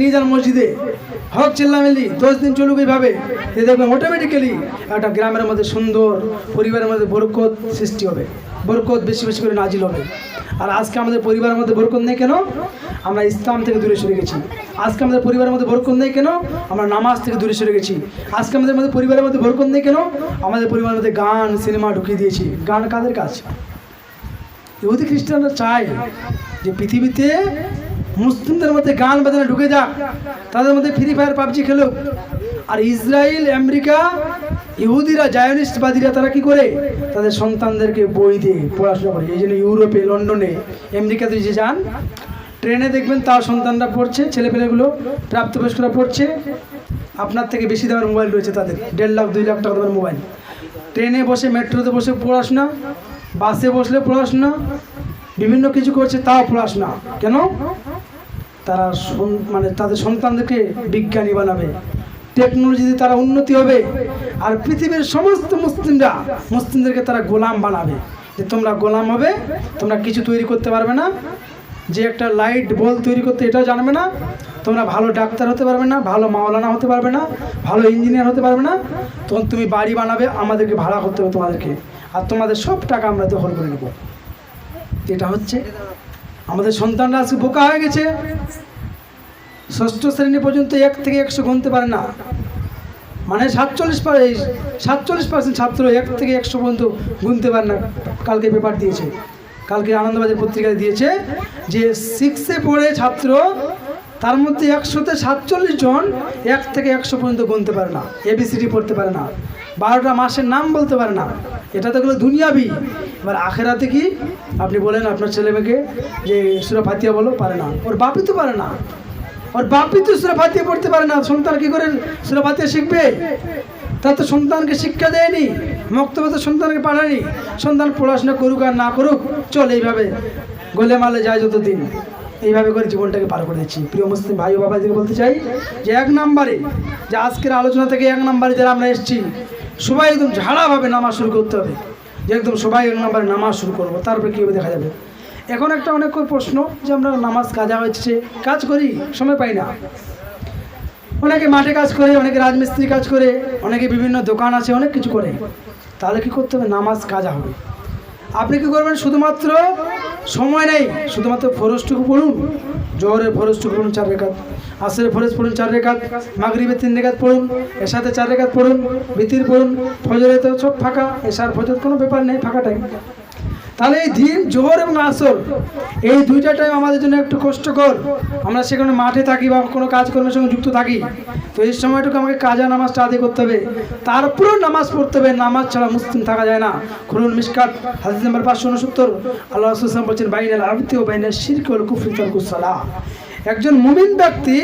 যান মসজিদে? হক চিল্লামিলি, দশ দিন চলুক এইভাবে। দেখবেন অটোমেটিক্যালি একটা গ্রামের মধ্যে সুন্দর, পরিবারের মধ্যে বরকত সৃষ্টি হবে। বরকত বেশি বেশি করে নাজিল হবে। আর আজকে আমাদের পরিবারের মধ্যে বরকত নেই কেন? আমরা ইসলাম থেকে দূরে সরে গেছি। আজকে আমাদের পরিবারের মধ্যে বরকত নেই কেন? আমরা নামাজ থেকে দূরে সরে গেছি। আজকে আমাদের মধ্যে পরিবারের মধ্যে বরকত নেই কেন? আমাদের পরিবারের মধ্যে গান, সিনেমা ঢুকিয়ে দিয়েছি। গান কাদের কাজ? ইহুদি খ্রিস্টানরা চায় যে পৃথিবীতে মুসলিমদের মধ্যে গান বাজনা ঢুকে যাক, তাদের মধ্যে ফ্রি ফায়ার পাবজি খেলুক আর ইসরায়েল, আমেরিকা, ইহুদিরা, জায়নিস্টবাদীরা, তারা কি করে? তাদের সন্তানদেরকে বই দিয়ে পড়াশোনা করে। এই জন্য ইউরোপে, লন্ডনে, আমেরিকাতে যে যান, ট্রেনে দেখবেন তার সন্তানরা পড়ছে, ছেলেপেলেগুলো, প্রাপ্তবয়স্করা পড়ছে। আপনার থেকে বেশি দামের মোবাইল রয়েছে তাদের, দেড় লাখ, দুই লাখ টাকা দামের মোবাইল। ট্রেনে বসে, মেট্রোতে বসে পড়াশোনা, বাসে বসলে পড়াশোনা, বিভিন্ন কিছু করছে তাও পড়াশোনা। কেন? তারা মানে তাদের সন্তানদেরকে বিজ্ঞানী বানাবে টেকনোলজিতে তারা উন্নতি হবে, আর পৃথিবীর সমস্ত মুসলিমরা, মুসলিমদেরকে তারা গোলাম বানাবে। যে তোমরা গোলাম হবে, তোমরা কিছু তৈরি করতে পারবে না, যে একটা লাইট বল তৈরি করতে এটাও জানবে না, তোমরা ভালো ডাক্তার হতে পারবে না, ভালো মাওলানা হতে পারবে না, ভালো ইঞ্জিনিয়ার হতে পারবে না, তখন তুমি বাড়ি বানাবে, আমাদেরকে ভাড়া করতে হবে তোমাদেরকে, আর তোমাদের সব টাকা আমরা দখল করে নেব। এটা হচ্ছে আমাদের সন্তানরা আজকে বোকা হয়ে গেছে। ষষ্ঠ শ্রেণি পর্যন্ত এক থেকে একশো গুনতে পারে না। মানে সাতচল্লিশ সাতচল্লিশ পার্সেন্ট ছাত্র এক থেকে একশো পর্যন্ত গুনতে পারে না। কালকে পেপার দিয়েছে। কালকে আনন্দবাজার পত্রিকায় দিয়েছে যে সিক্সে পড়ে ছাত্র, তার মধ্যে একশোতে সাতচল্লিশ জন এক থেকে একশো পর্যন্ত গুনতে পারে না। এবিসিডি পড়তে পারে না। বারোটা মাসের নাম বলতে পারে না। এটা তো এগুলো দুনিয়াবি। এবার আখেরাতে কি? আপনি বলেন আপনার ছেলে মেয়েকে যে সুরা ফাতিয়া বলো, পারে না। ওর বাপই তো পারে না। ওর বাপই তো সুরা ফাতিয়া পড়তে পারে না। সন্তান কি করে সুরা ফাতিয়া শিখবে? তার তো সন্তানকে শিক্ষা দেয়নি। মক্তব্য তো সন্তানকে পাঠায়নি। সন্তান পড়াশোনা করুক আর না করুক, চল এইভাবে গোলে মালে যায় যতদিন। এইভাবে করে জীবনটাকে পার করে দিচ্ছি। প্রিয় মুসলিম ভাই ও বাবাদেরকে বলতে চাই যে এক নম্বরে, যে আজকের আলোচনা থেকে এক নম্বরে যারা আমরা এসেছি সবাই একদম ঝাড়াভাবে নামাজ শুরু করতে হবে। যে একদম সবাই এক নম্বরে নামাজ শুরু করব, তারপরে কীভাবে দেখা যাবে? এখন একটা অনেক প্রশ্ন যে আমরা নামাজ কাজা হচ্ছে কাজ করি? সময় পাই না। অনেকে মাঠে কাজ করে, অনেকে রাজমিস্ত্রি কাজ করে, অনেকে বিভিন্ন দোকান আছে, অনেক কিছু করে। তাহলে কি করতে হবে? নামাজ কাজা হবে। আপনি কি করবেন? শুধুমাত্র সময় নেই, শুধুমাত্র ফরজটুকু পড়ুন, জোহরের ফরজটুকু পড়ুন চার রেখাত, আসরের ফরজ পড়ুন চার রেখাত, মাগরীবের তিন রেখাত পড়ুন এসাতে চার রেখাত পড়ুন, বিতির পড়ুন ফজরে তো সব ফাঁকা এসার ফজর কোনো ব্যাপার নেই ফাঁকা টাইম তাহলে এই দিন জোহর এবং আসর, এই দুইটা টাইম আমাদের জন্য একটু কষ্টকর। আমরা সেখানে মাঠে থাকি বা কোনো কাজকর্মের সঙ্গে যুক্ত থাকি। তো এই সময়টুকু আমাকে কাজা নামাজটা আদায় করতে হবে। তারপরেও নামাজ পড়তে হবে। নামাজ ছাড়া মুসলিম থাকা যায় না। খুলুন মিসকাত হাদিস নাম্বার পাঁচশো উনসত্তর। আল্লাহ রসুলাম বলছেন, বাইনাল আবতি ও বাইনাল শিরক হল কুফরি তরকুসালা একজন মুমিন ব্যক্তি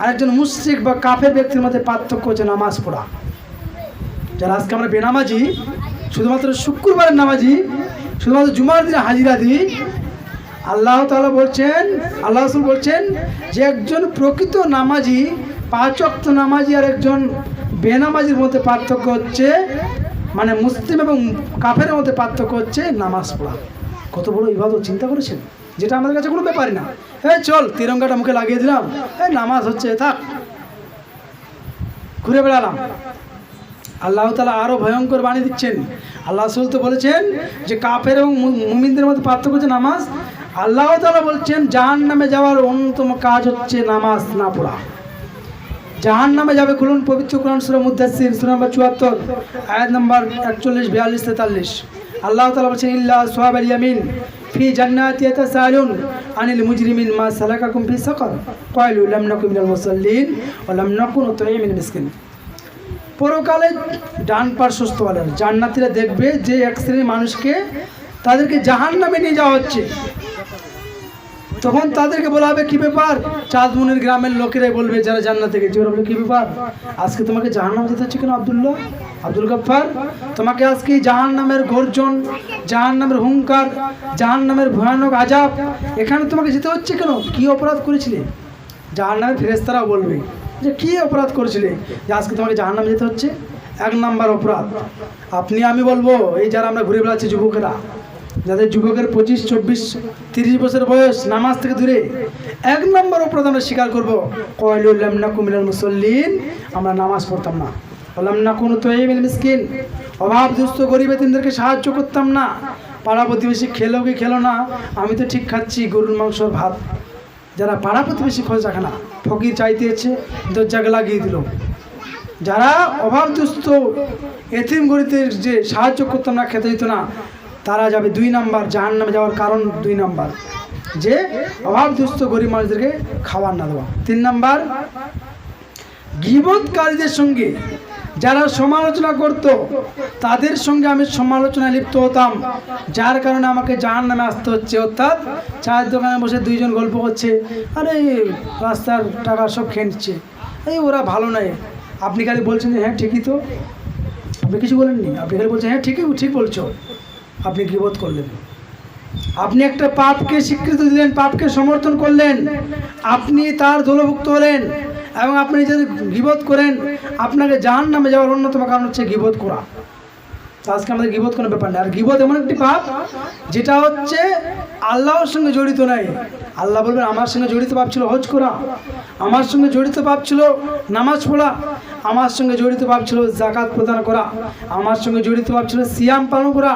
আর একজন মুশ্রিক বা কাফের ব্যক্তির মধ্যে পার্থক্য হচ্ছে নামাজ পড়া। যারা আজকে আমরা বেনামাজি, শুধুমাত্র শুক্রবারের নামাজি শুধুমাত্র জুমার দিনে হাজিরা দিই আল্লাহ তালা বলছেন, আল্লাহ রসুল বলছেন যে একজন প্রকৃত নামাজি, পাঁচ অক্ত নামাজি আর একজন বেনামাজির মধ্যে পার্থক্য হচ্ছে মানে মুসলিম এবং কাফের মধ্যে পার্থক্য হচ্ছে নামাজ পড়া। কত বড় ইবাদত, চিন্তা করেছেন? যেটা আমাদের কাছে কোনো ব্যাপারই না। হ্যাঁ চল, তিরঙ্গাটা মুখে লাগিয়ে দিলাম। হ্যাঁ নামাজ হচ্ছে, থাক। ঘুরে বেড়ালাম। আল্লাহ তালা আরও ভয়ঙ্কর বাণী দিচ্ছেন। আল্লাহ রসুল তো বলেছেন যে কাফের এবং মুমিনদের মধ্যে পার্থক্য হচ্ছে নামাজ। আল্লাহ তালা বলছেন জাহান নামে যাওয়ার অন্যতম কাজ হচ্ছে নামাজ না পড়া। জাহান নামে যাবে খুলুন পবিত্র কোরআন সুরা মুদাসির সুরা নম্বর চুয়াত্তর, আয়াত নম্বর একচল্লিশ, বিয়াল্লিশ, তেতাল্লিশ। আল্লাহ তালা বলছেন, ইল্লা সোহাব ইয়ামিন ফি জান্নাতি ইয়াতাসালুন আনিল মুজরিমিন মা সালাকাকুম ফি সাকার। ক্বালু লাম নাকুম মিনাল মুসাল্লিন ওয়া লাম নাকুন নুতঈমিল মিসকিন। পরকালে ডান পার্শ্বস্থ বলেন জান্নাতিরা দেখবে যে এক শ্রেণির মানুষকে তাদেরকে জাহান নামে নিয়ে যাওয়া হচ্ছে। তখন তাদেরকে বলা হবে, কি ব্যাপার? চাঁদমুনির গ্রামের লোকেরাই বলবে, যারা জান্নাতে থেকে ওরা বলবে কি ব্যাপার? আজকে তোমাকে জাহান নামে যেতে হচ্ছে কেন, আবদুল্লাহ? আব্দুল গফ্ফার, তোমাকে আজকে জাহান নামের গর্জন জাহান নামের হুঙ্কার জাহান নামের ভয়ানক আজাব এখানে তোমাকে যেতে হচ্ছে কেন? কি অপরাধ করেছিলে? জাহান নামের ফেরেস্তারাও বলবে যে কী অপরাধ করেছিলে? যে আজকে তোমাকে জাহান নামে যেতে হচ্ছে? এক নাম্বার অপরাধ। আপনি, আমি বলব, এই যারা আমরা ঘুরে বেড়াচ্ছি যুবকেরা, যাদের যুবকের পঁচিশ, চব্বিশ, তিরিশ বছর বয়স, নামাজ থেকে দূরে, এক নম্বর অপরাধ আমরা স্বীকার করব কয়লুল্লাম না কুমিলাল মুসল্লিন, আমরা নামাজ পড়তাম না। বললাম না কোনো তো এই মিসকিন অভাব দুস্থ গরিব এতিমদেরকে সাহায্য করতাম না। পাড়া প্রতিবেশী খেলো কি খেলো না, আমি তো ঠিক খাচ্ছি, গরুর মাংসর ভাত। যারা পাড়া প্রতিবেশী খোঁজ রাখে না, ফকির চাইতেছে দরজাকে লাগিয়ে দিল। যারা অভাব দুস্থ এতিম গরিবদের যে সাহায্য করতাম না, খেতে দিত না, তারা যাবে দুই নাম্বার জাহান নামে যাওয়ার কারণ দুই নাম্বার। যে অভাব দুস্থ গরিব মানুষদেরকে খাবার না দেওয়া। তিন নাম্বার, গিবতকারীদের সঙ্গে যারা সমালোচনা করত, তাদের সঙ্গে আমি সমালোচনায় লিপ্ত হতাম। যার কারণে আমাকে জাহান নামে আসতে হচ্ছে। অর্থাৎ চায়ের দোকানে বসে দুইজন গল্প করছে, আরে রাস্তার টাকা সব নিচ্ছে। এই ওরা ভালো নয়। আপনি খালি বলছেন যে হ্যাঁ ঠিকই তো। আপনি কিছু বলেননি। আপনি খালি বলছেন হ্যাঁ ঠিকই, ঠিক বলছো। আপনি গিবোধ করলেন? আপনি একটা পাপকে স্বীকৃতি দিলেন, পাপকে সমর্থন করলেন। আপনি তার দলভুক্ত হলেন। এবং আপনি যদি গিবোধ করেন আপনাকে জাহান নামে যাওয়ার অন্যতম কারণ হচ্ছে গিবোধ করা। আজকে আমাদের গিবোধ কোনো ব্যাপার নেই আর গিবোধ এমন একটি পাপ, যেটা হচ্ছে আল্লাহর সঙ্গে জড়িত নাই। আল্লাহ বলবেন, আমার সঙ্গে জড়িত পাপ ছিল হজ করা, আমার সঙ্গে জড়িত পাপ ছিল নামাজ পড়া, আমার সঙ্গে জড়িত পাপ ছিল জাকাত প্রদান করা, আমার সঙ্গে জড়িত পাপ ছিল সিয়াম পালন করা।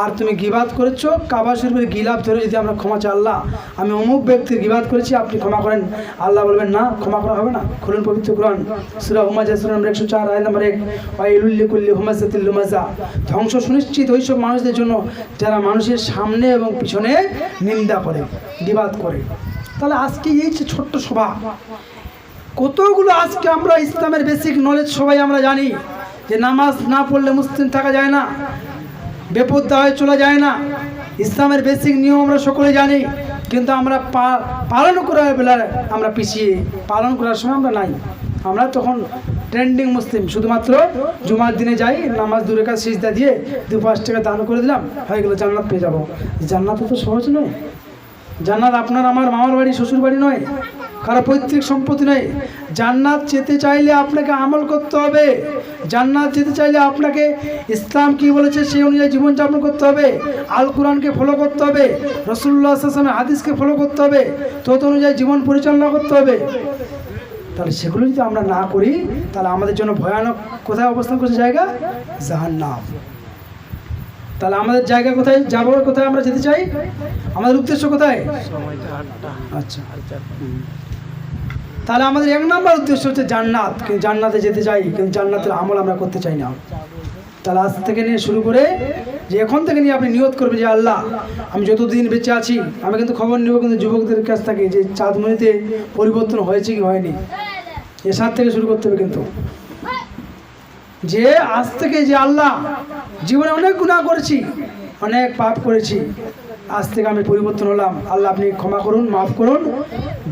আর তুমি গিবাদ করেছ, কাবা শরীফের গিলাপ ধরে যদি আমরা ক্ষমা চাই, আল্লাহ, আমি অমুক ব্যক্তির গিবাদ করেছি, আপনি ক্ষমা করেন। আল্লাহ বলবেন, না, ক্ষমা করা হবে না। খুলুন পবিত্র কোরআন। সুরা হুমাজা সুরা নম্বর একশো চার আয় নম্বর এক ওয়াইলুল্লি কুল্লি হুমাজাতিল মাজা ধ্বংস সুনিশ্চিত ওইসব মানুষদের জন্য যারা মানুষের সামনে এবং পিছনে নিন্দা করে, বিবাদ করে। তাহলে আজকে এই যে ছোট্ট সভা, কতগুলো আজকে আমরা ইসলামের বেসিক নলেজ সবাই আমরা জানি যে নামাজ না পড়লে মুসলিম থাকা যায় না, বেপদ্দা হয়ে চলা যায় না। ইসলামের বেসিক নিয়ম আমরা সকলে জানি, কিন্তু আমরা পালন করার বেলায় আমরা পিছিয়ে, পালন করার সময় আমরা নাই। আমরা তখন ট্রেন্ডিং মুসলিম শুধুমাত্র জুমার দিনে যাই, নামাজ দূরে কাজ সিজদা দিয়ে দু পাঁচ টাকা দান করে দিলাম, হয়ে গেলো জান্নাত পেয়ে যাব। জান্নাত তো সহজ নয়। জান্নাত আপনার আমার মামার বাড়ি, শ্বশুর বাড়ি নয়, কারও পৈতৃক সম্পত্তি নয়। জান্নাত যেতে চাইলে আপনাকে আমল করতে হবে। জান্নাত যেতে চাইলে আপনাকে ইসলাম কি বলেছে সেই অনুযায়ী জীবনযাপন করতে হবে। আল কোরআনকে ফলো করতে হবে। রসুল্লাহ আসলামের হাদিসকে ফলো করতে হবে। তত অনুযায়ী জীবন পরিচালনা করতে হবে। তাহলে সেগুলো যদি আমরা না করি, তাহলে আমাদের জন্য ভয়ানক কোথায় অবস্থান করছে জায়গা? জাহান্নাম। তাহলে আমাদের জায়গা কোথায়? যাব কোথায় আমরা যেতে চাই? আমাদের উদ্দেশ্য কোথায়? আচ্ছা। তাহলে আমাদের এক নম্বর উদ্দেশ্য হচ্ছে জান্নাত, কিন্তু জান্নাতে যেতে চাই, কিন্তু জান্নাতের আমল আমরা করতে চাই না। তাহলে আজ থেকে নিয়ে শুরু করে যে এখন থেকে নিয়ে আপনি নিয়ত করবেন যে আল্লাহ, আমি যতদিন বেঁচে আছি, আমি কিন্তু খবর নেব, কিন্তু যুবকদের কাছ থেকে যে চাঁদমণিতে পরিবর্তন হয়েছে কি হয়নি? এ সাত থেকে শুরু করতে হবে কিন্তু। যে আজ থেকে যে আল্লাহ জীবনে অনেক গুণা করেছি, অনেক পাপ করেছি, আজ থেকে আমি পরিবর্তন হলাম। আল্লাহ আপনি ক্ষমা করুন, মাফ করুন।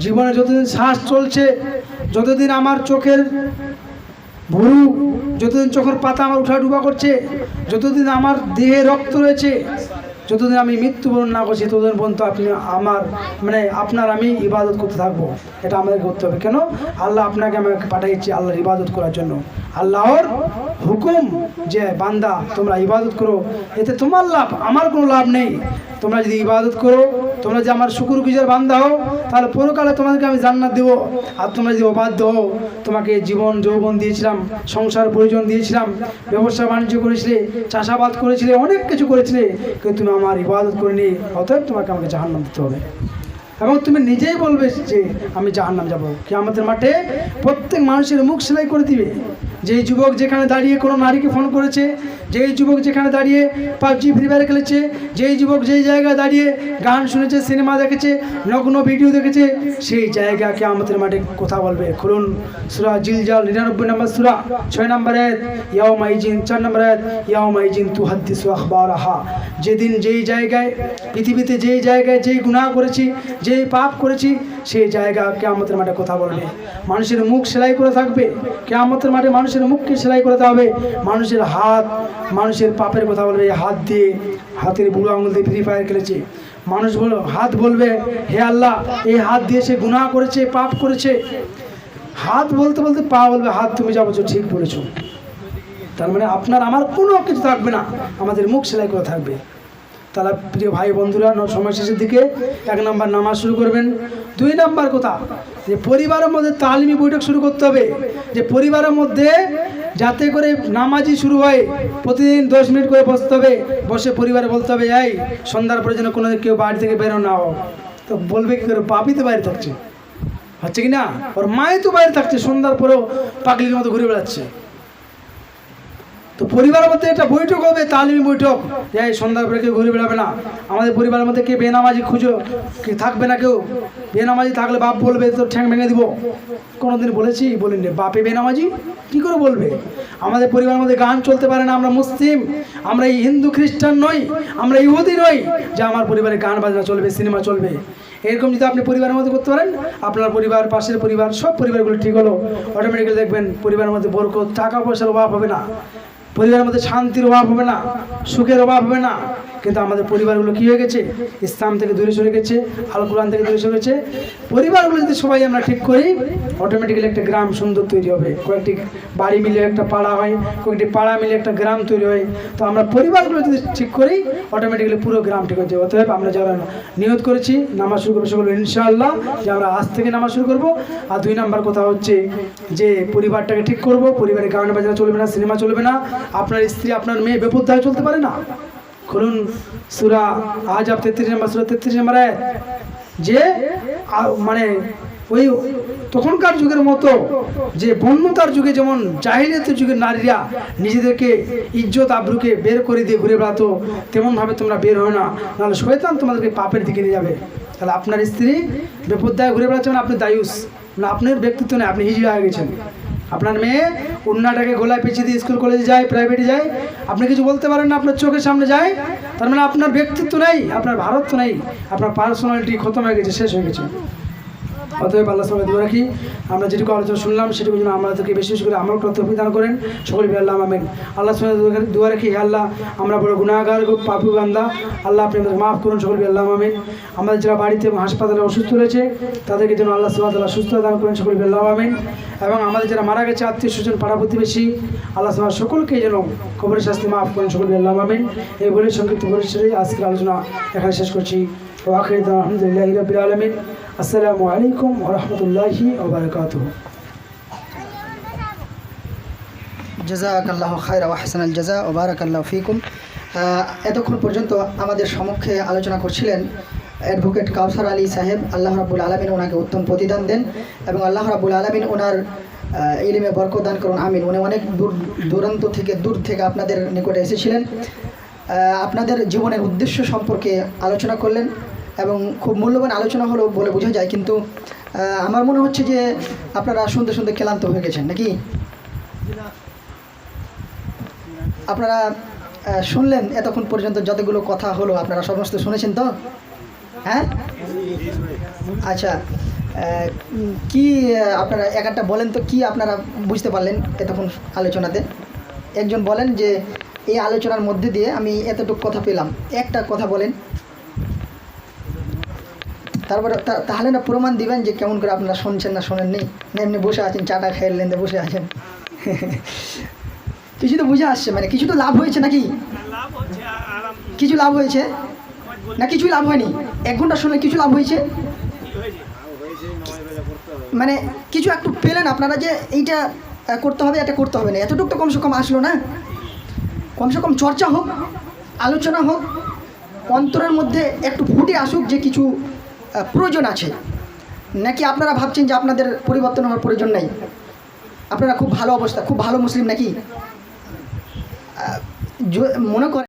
জীবনে যতদিন শ্বাস চলছে, যতদিন আমার চোখের ভুরু, যতদিন চোখের পাতা আমার উঠা ডুবা করছে, যতদিন আমার দেহে রক্ত রয়েছে যতদিন আমি মৃত্যুবরণ না করছি, ততদিন পর্যন্ত আপনি আমার মানে আপনার আমি ইবাদত করতে থাকব। এটা আমাদের করতে হবে। কেন? আল্লাহ আপনাকে আমাকে পাঠিয়েছি আল্লাহর ইবাদত করার জন্য। আল্লাহর হুকুম যে, বান্দা, তোমরা ইবাদত করো। এতে তোমার লাভ, আমার কোনো লাভ নেই। তোমরা যদি ইবাদত করো, তোমরা যে আমার শুকুর গুজার বান্দা হও, তাহলে পরকালে তোমাদেরকে আমি জান্নাত দেবো। আর তোমরা যদি অবাধ্য হও, তোমাকে জীবন, যৌবন দিয়েছিলাম, সংসার, প্রয়োজন দিয়েছিলাম, ব্যবসা, বাণিজ্য করেছিলে, চাষাবাদ করেছিলে, অনেক কিছু করেছিলে, কিন্তু তুমি আমার ইবাদত করিনি, অতএব তোমাকে আমাকে জাহান্নাম দিতে হবে। এবং তুমি নিজেই বলবে যে, আমি জাহান্নাম যাব। কি আমাদের মাঠে প্রত্যেক মানুষের মুখ সেলাই করে দিবে। যেই যুবক যেখানে দাঁড়িয়ে কোনো নারীকে ফোন করেছে, যেই যুবক যেখানে দাঁড়িয়ে পাবজি, ফ্রি ফায়ার খেলেছে, যেই যুবক যেই জায়গায় দাঁড়িয়ে গান শুনেছে, সিনেমা দেখেছে, নগ্ন ভিডিও দেখেছে, সেই জায়গাকে আমাদের মাঠে কথা বলবে। খুলুন, সুরা জিলজাল নিরানব্বই নম্বর সুরা, ছয় নম্বর এক ইয়াও মাইজিন চার নম্বর এক ইয়াও মাইজিন তু হাদ্দিসু আখবার আহা যেদিন যেই জায়গায়, পৃথিবীতে যেই জায়গায় যেই গুনাহ করেছি, যেই পাপ করেছি, সেই জায়গা কেয়ামতের মাঠে কথা বলবে। মানুষের মুখ সেলাই করে থাকবে, কেয়ামতের মাঠে মানুষের মুখকে সেলাই করে দেওয়া হবে। মানুষের হাত, মানুষের পাপের কথা বলবে হাত দিয়ে হাতের বুড়ো আঙুল দিয়ে ফ্রি ফায়ার খেলেছে। মানুষ বল, হাত বলবে, হে আল্লাহ, এই হাত দিয়ে সে গুনাহ করেছে, পাপ করেছে। হাত বলতে বলতে পা বলবে, হাত তুমি যা বলছো ঠিক বলেছ। তার মানে আপনার, আমার কোনো কিছু থাকবে না। আমাদের মুখ সেলাই করা থাকবে। তাহলে প্রিয় ভাই বন্ধুরা সময় শেষের দিকে এক নম্বর নামাজ শুরু করবেন। দুই নাম্বার কথা, যে পরিবারের মধ্যে তালিমি বৈঠক শুরু করতে হবে। যে পরিবারের মধ্যে যাতে করে নামাজি শুরু হয়, প্রতিদিন দশ মিনিট করে বসতে হবে। বসে পরিবারে বলতে হবে, এই, সন্ধ্যার পরে যেন কোনো কেউ বাড়ি থেকে বেরো না হোক। তো বলবে কি করে, বাপই তো বাইরে থাকছে। হচ্ছে কি না? ওর মাই তো বাইরে থাকছে, সন্ধ্যার পরেও পাগলির মতো ঘুরে বেড়াচ্ছে। তো পরিবারের মধ্যে একটা বৈঠক হবে, তালিমি বৈঠক। এই সন্ধ্যার পরে কেউ ঘুরে বেড়াবে না। আমাদের পরিবারের মধ্যে কে বেনামাজি খুঁজো থাকবে না কেউ? বেনামাজি থাকলে বাপ বলবে তো ঠ্যাং ভেঙে দিব। কোনোদিন বলেছি, বলিনি। বাপে বেনামাজি? কি করে বলবে? আমাদের পরিবারের মধ্যে গান চলতে পারে না, আমরা মুসলিম। আমরা এই হিন্দু খ্রিস্টান নই, আমরা ইহুদি নই। যে আমার পরিবারে গান বাজনা চলবে, সিনেমা চলবে। এরকম যদি আপনি পরিবারের মধ্যে করতে পারেন, আপনার পরিবার, পাশের পরিবার, সব পরিবারগুলো ঠিক হলো। অটোমেটিক্যালি দেখবেন পরিবারের মধ্যে বরকত, টাকা পয়সার অভাব হবে না। পরিবারের মধ্যে শান্তির অভাব হবে না সুখের অভাব হবে না। কিন্তু আমাদের পরিবারগুলো কী হয়ে গেছে? ইসলাম থেকে দূরে সরে গেছে আল কোরআন থেকে দূরে সরে গেছে। পরিবারগুলো যদি সবাই আমরা ঠিক করি অটোমেটিক্যালি একটা গ্রাম সুন্দর তৈরি হবে। কয়েকটি বাড়ি মিলে একটা পাড়া হয়, কয়েকটি পাড়া মিলে একটা গ্রাম তৈরি হয়। তো আমরা পরিবারগুলো যদি ঠিক করি অটোমেটিক্যালি পুরো গ্রাম ঠিক হয়ে যাবে। অতএব আমরা যারা নিয়ত করেছি, নামাজ শুরু করব সেগুলো ইনশাআল্লাহ, যে আমরা আজ থেকে নামাজ শুরু করব। আর দুই নাম্বার কথা হচ্ছে যে পরিবারটাকে ঠিক করব। পরিবারের গান বাজনা চলবে না, সিনেমা চলবে না। আপনার স্ত্রী, আপনার মেয়ে বেপরদায় চলতে পারে না। খুলুন সুরা আজ আপ তেত্রিশ নম্বর, সুরা তেত্রিশ নম্বর যে মানে ওই তখনকার যুগের মতো, যে বন্যতার যুগে যেমন জাহিলিয়াতের যুগের নারীরা নিজেদেরকে ইজ্জত, আব্রুকে বের করে দিয়ে ঘুরে বেড়াতো, তেমনভাবে তোমরা বের হয় না। নাহলে শয়তান তোমাদেরকে পাপের দিকে নিয়ে যাবে। তাহলে আপনার স্ত্রী বেপরদায় ঘুরে বেড়াচ্ছে মানে আপনি দায়ুস, না আপনার ব্যক্তিত্ব নেই, আপনি হিজড়া হয়ে গেছেন। আপনার মেয়ে উন্নাটাকে গোলায় পেঁচিয়ে দিয়ে স্কুল কলেজে যায় প্রাইভেটে যায়। আপনি কিছু বলতে পারেন না, আপনার চোখের সামনে যায়। তার মানে আপনার ব্যক্তিত্ব নেই, আপনার ভারত নেই। আপনার পার্সোনালিটি খতম হয়ে গেছে, শেষ হয়ে গেছে। অতএব আল্লাহ সবাই দোয়া রাখি। আমরা যেটুকু আলোচনা শুনলাম সেটুকু যেন আমাদেরকে বেশি বেশি করে আমল করতে অভিধান করেন। সকলে আল্লাহ আমেন। আল্লাহ সবাই দোয়া রাখি আল্লাহ, আমরা বড় গুণাগার পাপু বান্দা। আল্লাহ আপনি আমাদের মাফ করুন, সকলে আল্লাহ আমেন। আমাদের যারা বাড়িতে এবং হাসপাতালে অসুস্থ রয়েছে, তাদেরকে যেন আল্লাহ সুবাহ আল্লাহ সুস্থ দান করেন, সকলে আল্লাহ আমেন। এবং আমাদের যারা মারা গেছে, আত্মীয় স্বজন, পাড়া প্রতিবেশী, আল্লাহ সুবাহ সকলকে যেন কবরের শাস্তি মাফ করেন, সকলে আল্লাহ আমেন। এই বলে সংক্ষিপ্ত পরিসরে আজকের আলোচনা এখানে শেষ করছি। ওয়াখির আলহামদুলিল্লাহ রবিল আলমিন। আসসালামু আলাইকুম ওরহমতুল্লাহি ওবরাকাতুহ জাজাকাল্লাহ খায়রা ওয়াহসানাল জাজা ও বারাকাল্লাহ ফিকুম। এতক্ষণ পর্যন্ত আমাদের সমক্ষে আলোচনা করছিলেন অ্যাডভোকেট কাউসার আলী সাহেব। আল্লাহ রাবুল আলমিন ওনাকে উত্তম প্রতিদান দেন এবং আল্লাহ রাবুল আলমিন ওনার ইলিমে বরকত দান করুন। আমিন। উনি অনেক দূর, দূরান্ত থেকে, দূর থেকে আপনাদের নিকটে এসেছিলেন। আপনাদের জীবনের উদ্দেশ্য সম্পর্কে আলোচনা করলেন। এবং খুব মূল্যবান আলোচনা হলো বলে বোঝা যায়, কিন্তু আমার মনে হচ্ছে যে আপনারা শুনতে শুনতে ক্লান্ত হয়ে গেছেন, নাকি? আপনারা শুনলেন এতক্ষণ পর্যন্ত যতগুলো কথা হলো, আপনারা সমস্ত শুনেছেন তো? হ্যাঁ? আচ্ছা কি আপনারা এক একটা বলেন তো, কি আপনারা বুঝতে পারলেন এতক্ষণ আলোচনাতে? একজন বলেন যে, এই আলোচনার মধ্যে দিয়ে আমি এতটুকু কথা পেলাম। একটা কথা বলেন। তারপরে তাহলে না প্রমাণ দিবেন যে কেমন করে আপনারা শুনছেন না শোনেননি? না এমনি বসে আছেন চাটা খেয়ে লেন্দে বসে আছেন। কিছু তো বুঝে আসছে মানে কিছু তো লাভ হয়েছে নাকি? কিছু লাভ হয়েছে? না কিছুই লাভ হয়নি? এক ঘণ্টা শুনলে কিছু লাভ হয়েছে? মানে কিছু একটু পেলেন আপনারা যে এইটা করতে হবে, এটা করতে হবে না। এতটুকু তো কমসে কম আসলো না। কমসে কম চর্চা হোক, আলোচনা হোক, অন্তরের মধ্যে একটু ফুটে আসুক যে কিছু প্রয়োজন আছে। নাকি আপনারা ভাবছেন যে আপনাদের পরিবর্তন হওয়ার প্রয়োজন নেই? আপনারা খুব ভালো অবস্থা, খুব ভালো মুসলিম নাকি? মনে করেন